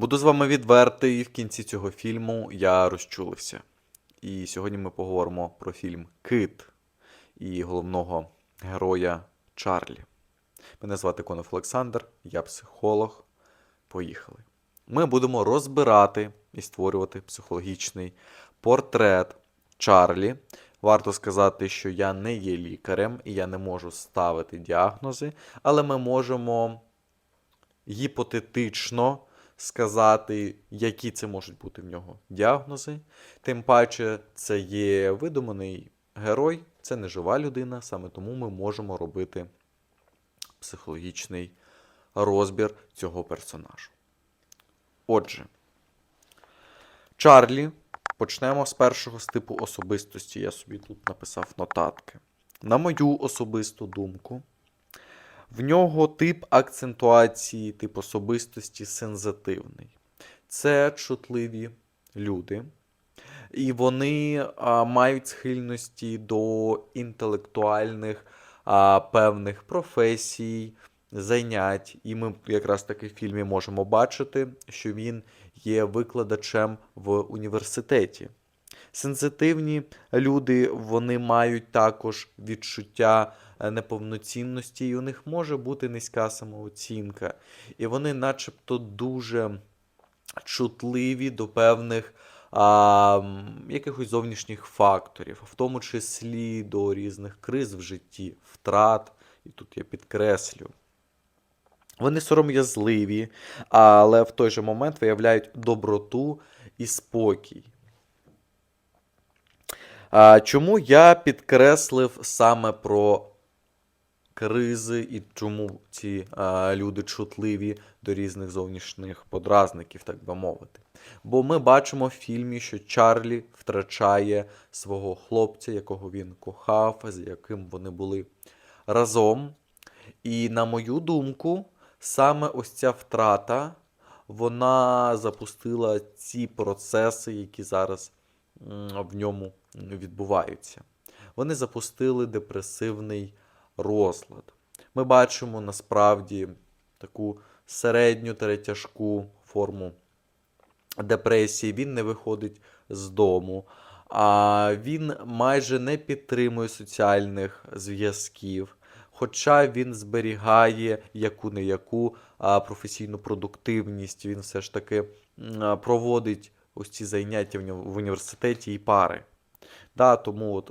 Буду з вами відвертий, в кінці цього фільму я розчулився. І сьогодні ми поговоримо про фільм Кит і головного героя Чарлі. Мене звати Конов Олександр, я психолог. Поїхали. Ми будемо розбирати і створювати психологічний портрет Чарлі. Варто сказати, що я не є лікарем і я не можу ставити діагнози, але ми можемо гіпотетично сказати, які це можуть бути в нього діагнози. Тим паче, це є видуманий герой, це не жива людина, саме тому ми можемо робити психологічний розбір цього персонажу. Отже, Чарлі. Почнемо з першого з типу особистості. Я собі тут написав нотатки. На мою особисту думку, в нього тип акцентуації, тип особистості сензитивний. Це чутливі люди, і вони а, мають схильності до інтелектуальних а, певних професій, занять. І ми якраз таки в фільмі можемо бачити, що він є викладачем в університеті. Сенситивні люди вони мають також відчуття е, неповноцінності, і у них може бути низька самооцінка. І вони, начебто, дуже чутливі до певних а, якихось зовнішніх факторів, в тому числі до різних криз в житті, втрат, і тут я підкреслю. Вони сором'язливі, але в той же момент виявляють доброту і спокій. А, Чому я підкреслив саме про кризи і чому ці люди чутливі до різних зовнішніх подразників, так би мовити? Бо ми бачимо в фільмі, що Чарлі втрачає свого хлопця, якого він кохав, з яким вони були разом. І на мою думку, саме ось ця втрата, вона запустила ці процеси, які зараз в ньому відбуваються. Вони запустили депресивний розлад. Ми бачимо насправді таку середню та тяжку форму депресії. Він не виходить з дому, а він майже не підтримує соціальних зв'язків. Хоча він зберігає яку не яку професійну продуктивність, він все ж таки проводить ось ці заняття в університеті і пари. Да, тому от,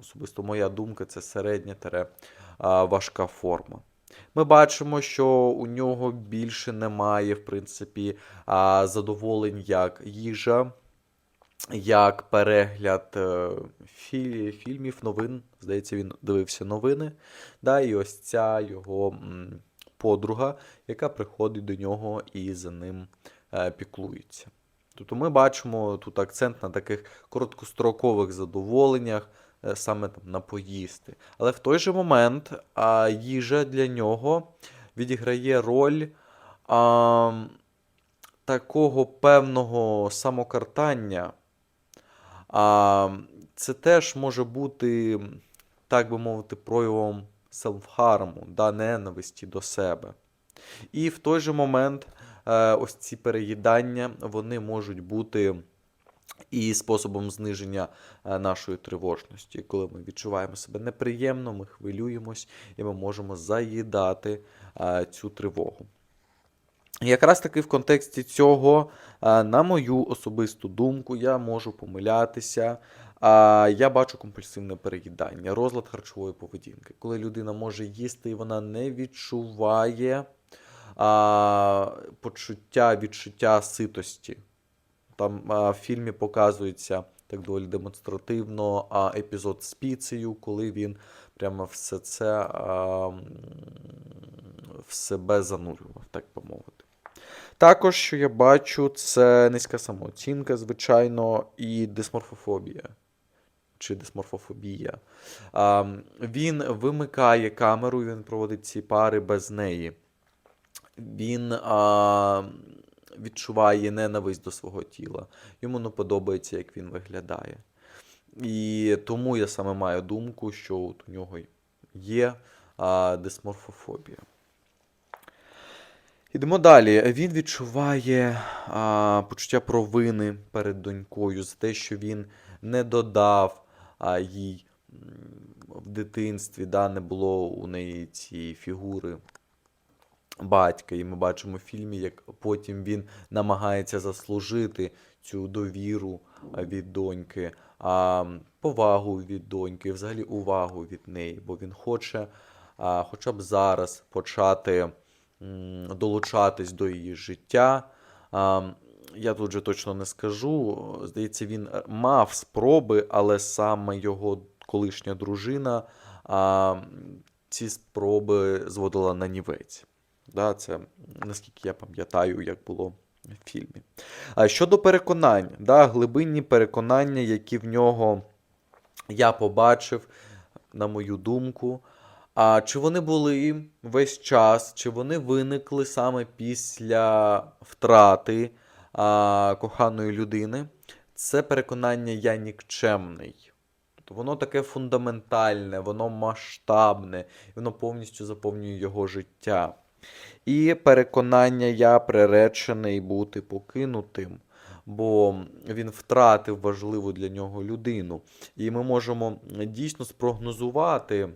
особисто моя думка це середня тере важка форма. Ми бачимо, що у нього більше немає, в принципі, задоволень як їжа, як перегляд е, фільмів, новин. Здається, він дивився новини. Да, і ось ця його подруга, яка приходить до нього і за ним е, піклується. Тобто ми бачимо тут акцент на таких короткострокових задоволеннях, е, саме там на поїсти. Але в той же момент а, їжа для нього відіграє роль а, такого певного самокартання. А, це теж може бути, так би мовити, проявом селфхарму, да, ненависті до себе. І в той же момент ось ці переїдання вони можуть бути і способом зниження е, нашої тривожності. Коли ми відчуваємо себе неприємно, ми хвилюємось і ми можемо заїдати е, цю тривогу. Якраз таки в контексті цього, е, на мою особисту думку, я можу помилятися. Я бачу компульсивне переїдання, розлад харчової поведінки, коли людина може їсти і вона не відчуває а, почуття, відчуття ситості. Там а, в фільмі показується так доволі демонстративно а, епізод з піцею, коли він прямо все це а, в себе занурював, так би мовити. Також, що я бачу, це низька самооцінка, звичайно, і дисморфофобія. Чи дисморфофобія. А, він вимикає камеру, він проводить ці пари без неї. Він а, відчуває ненависть до свого тіла. Йому не подобається, як він виглядає. І тому я саме маю думку, що от у нього є а, дисморфофобія. Ідемо далі. Він відчуває а, почуття провини перед донькою за те, що він не додав а, їй в дитинстві, да, не було у неї цієї фігури батька. І ми бачимо в фільмі, як потім він намагається заслужити цю довіру від доньки, повагу від доньки, взагалі увагу від неї, бо він хоче хоча б зараз почати долучатись до її життя. Я тут же точно не скажу. Здається, він е, мав спроби, але саме його колишня дружина а, ці спроби зводила на нівець. Да, це наскільки я пам'ятаю, як було в фільмі. А щодо переконань, да, глибинні переконання, які в нього я побачив, на мою думку. А чи вони були весь час, чи вони виникли саме після втрати а, коханої людини? Це переконання я нікчемний. Тобто воно таке фундаментальне, воно масштабне, воно повністю заповнює його життя. І переконання я приречений бути покинутим, бо він втратив важливу для нього людину. І ми можемо дійсно спрогнозувати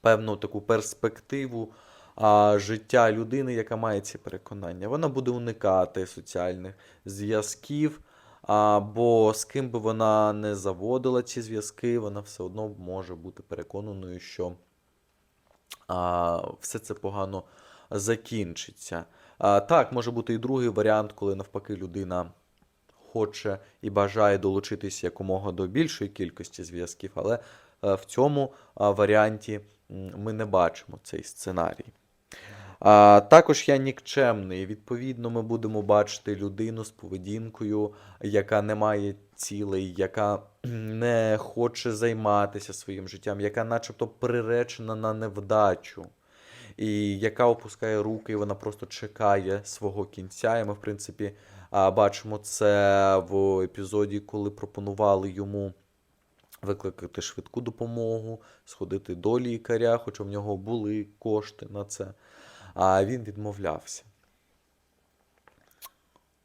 певну таку перспективу а, життя людини, яка має ці переконання. Вона буде уникати соціальних зв'язків, а, бо з ким би вона не заводила ці зв'язки, вона все одно може бути переконаною, що а, все це погано закінчиться. Так, може бути і другий варіант, коли навпаки людина хоче і бажає долучитися якомога до більшої кількості зв'язків, але е, в цьому варіанті ми не бачимо цей сценарій. Також я нікчемний. Відповідно, ми будемо бачити людину з поведінкою, яка не має цілей, яка не хоче займатися своїм життям, яка начебто приречена на невдачу, і яка опускає руки, і вона просто чекає свого кінця. І ми, в принципі, бачимо це в епізоді, коли пропонували йому викликати швидку допомогу, сходити до лікаря, хоча в нього були кошти на це. А він відмовлявся.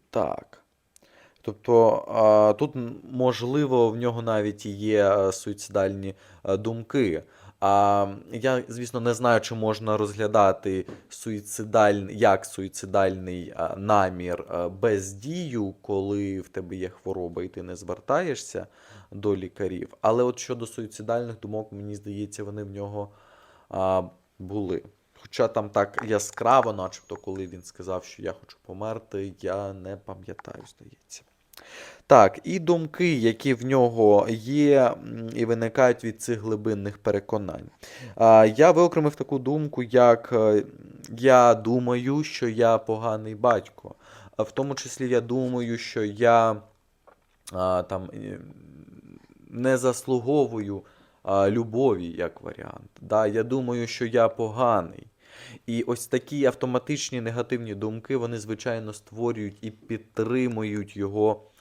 Так. Тобто тут, можливо, в нього навіть є е, суїцидальні е, думки. А, я, звісно, не знаю, чи можна розглядати суїцидальний, як суїцидальний намір а, без дію, коли в тебе є хвороба і ти не звертаєшся до лікарів. Але от щодо суїцидальних думок, мені здається, вони в нього а, були. Хоча там так яскраво, начебто, коли він сказав, що я хочу померти, я не пам'ятаю, здається. Так, і думки, які в нього є і виникають від цих глибинних переконань. Я виокремив таку думку, як е, я думаю, що я поганий батько. В тому числі я думаю, що я там не заслуговую любові як варіант. Я думаю, що я поганий. І ось такі автоматичні негативні думки, вони, звичайно, створюють і підтримують його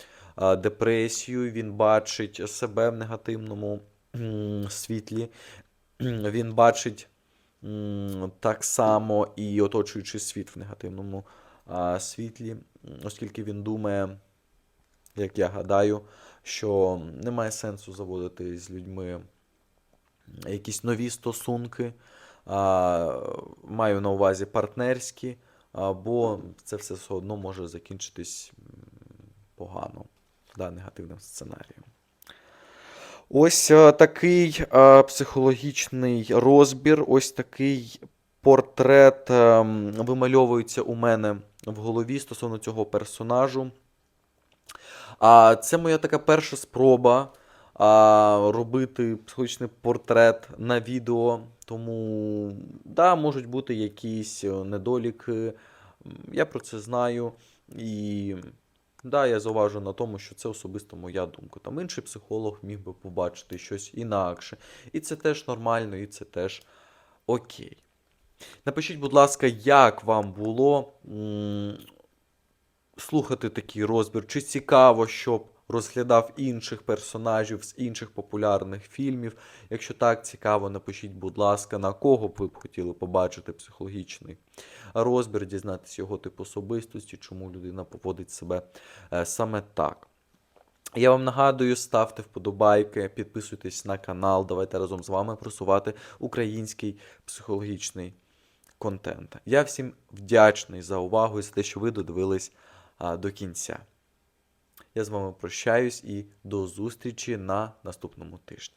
депресію. Він бачить себе в негативному світлі. Він бачить так само і оточуючий світ в негативному світлі, оскільки він думає, як я гадаю, що немає сенсу заводити з людьми якісь нові стосунки, маю на увазі партнерські, бо це все все одно може закінчитись погано, да, негативним сценарієм. Ось е, такий е, психологічний розбір, ось такий портрет е, вимальовується у мене в голові стосовно цього персонажу. А це моя така перша спроба робити психологічний портрет на відео. Тому, да, можуть бути якісь е, недоліки. Я про це знаю. І да, я зауважу на тому, що це особисто моя думка. Там інший психолог міг би побачити щось інакше. І це теж нормально, і це теж окей. Напишіть, будь ласка, як вам було слухати такий розбір, чи цікаво, щоб розглядав інших персонажів з інших популярних фільмів. Якщо так цікаво, напишіть, будь ласка, на кого б ви б хотіли побачити психологічний розбір, дізнатися його тип особистості, чому людина поводить себе е, саме так. Я вам нагадую, ставте вподобайки, підписуйтесь на канал. Давайте разом з вами просувати український психологічний контент. Я всім вдячний за увагу і за те, що ви додивились до кінця. Я з вами прощаюсь і до зустрічі на наступному тижні.